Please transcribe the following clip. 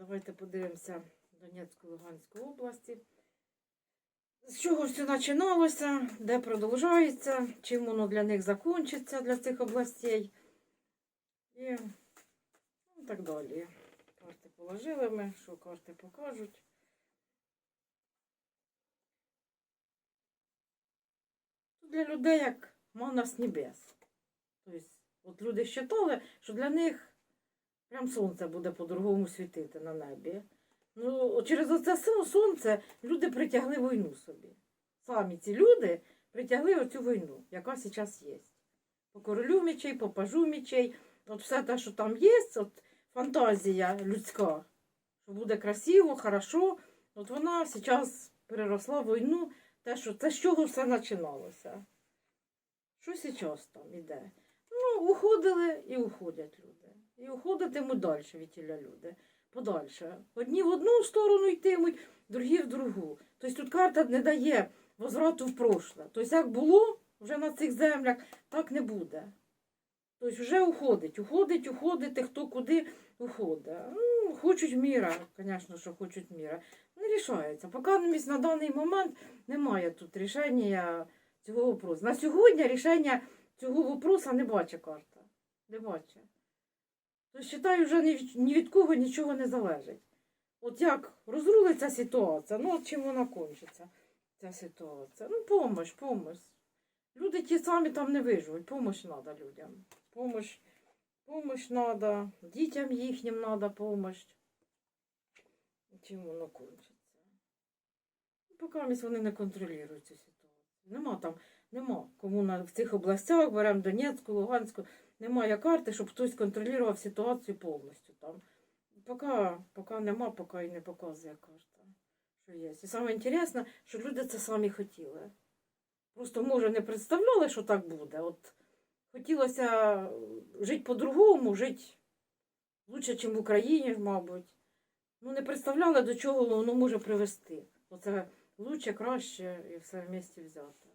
Давайте подивимося Донецьку Луганську області. З чого все починалося, де продовжується, чим воно для них закінчиться, для цих областей. І ну, так далі. Карти положили ми, що карти покажуть. Для людей як мана з небес. Тобто, от люди вважали, що для них прям сонце буде по-другому світити на небі. Ну, через оце сонце люди притягли війну собі. Самі ці люди притягли оцю війну, яка зараз є. По королю мечей, по пажу мечей. От все те, що там є, от фантазія людська, що буде красиво, хорошо. От вона зараз переросла в війну, те, що це з чого все починалося. Що зараз там іде? Уходили і уходять люди. І уходитимуть далі від тіля люди. Подальше. Одні в одну сторону йтимуть, другі в другу. Тобто тут карта не дає возврату в прошле. Тобто, як було вже на цих землях, так не буде. Тобто вже уходить, уходить, уходить, хто куди уходить. Ну, хочуть міра, звісно, що хочуть міра. Не рішається. Поки на даний момент немає тут рішення цього вопросу. На сьогодні рішення цього вопроса не бачить карта. Не бачить. То вважаю, вже ні від, ні від кого нічого не залежить. От як розрулиться ситуація, ну от чим вона кончиться, ця ситуація. Ну, помощ, помощ. Люди ті самі там не виживуть, помощ треба людям. Помощ, помощ треба, дітям їхнім треба помощ. Чим воно кончиться? Поки вони не контролюють цю ситуацію. Нема там, нема кому в цих областях, беремо Донецьку, Луганську, немає карти, щоб хтось контролював ситуацію повністю там. Поки, поки нема, поки і не показує карта, що є. І саме інтересне, що люди це самі хотіли. Просто, може, не представляли, що так буде. От хотілося жити по-другому, жити лучше, ніж в Україні, мабуть. Ну, не представляли, до чого воно може привести. Оце лучше, краще і все вместе взяти.